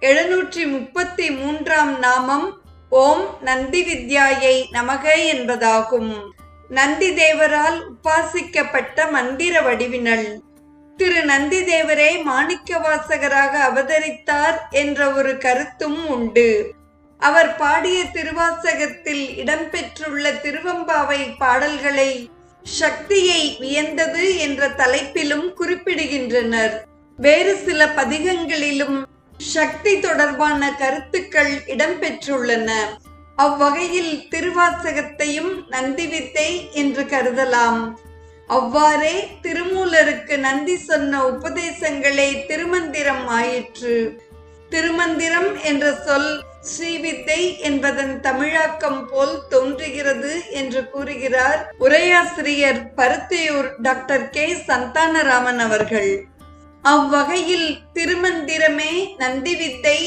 எழுநூற்றி முப்பத்தி மூன்றாம் நாமம் ஓம் நந்தி வித்யாயை நமக என்பதாகும். நந்தி தேவரால் உபாசிக்கப்பட்ட மந்திர வடிவினல் திரு நந்தி தேவரே மாணிக்கவாசகராக அவதரித்தார் என்ற ஒரு கருத்தும் உண்டு. அவர் பாடிய திருவாசகத்தில் இடம்பெற்றுள்ள திருவம்பாவை பாடல்களை சக்தியை வியந்தது என்ற தலைப்பிலும் குறிப்பிடுகின்றனர். வேறு சில பதிகங்களிலும் சக்தி தொடர்பான கருத்துக்கள் இடம்பெற்றுள்ளன. அவ்வகையில் திருவாசகத்தையும் நந்தி வித்தை என்று கருதலாம். அவ்வாறே திருமூலருக்கு நந்தி சொன்ன உபதேசங்களே திருமந்திரம் ஆயிற்று. திருமந்திரம் என்ற சொல் ஸ்ரீவித்தை என்பதன் தமிழாக்கம் போல் தோன்றுகிறது என்று கூறுகிறார் உரையாசிரியர் பருத்தியூர் டாக்டர் கே. சந்தானராமன் அவர்கள். அவ்வகையில் திருமந்திரமே நந்திவித்தை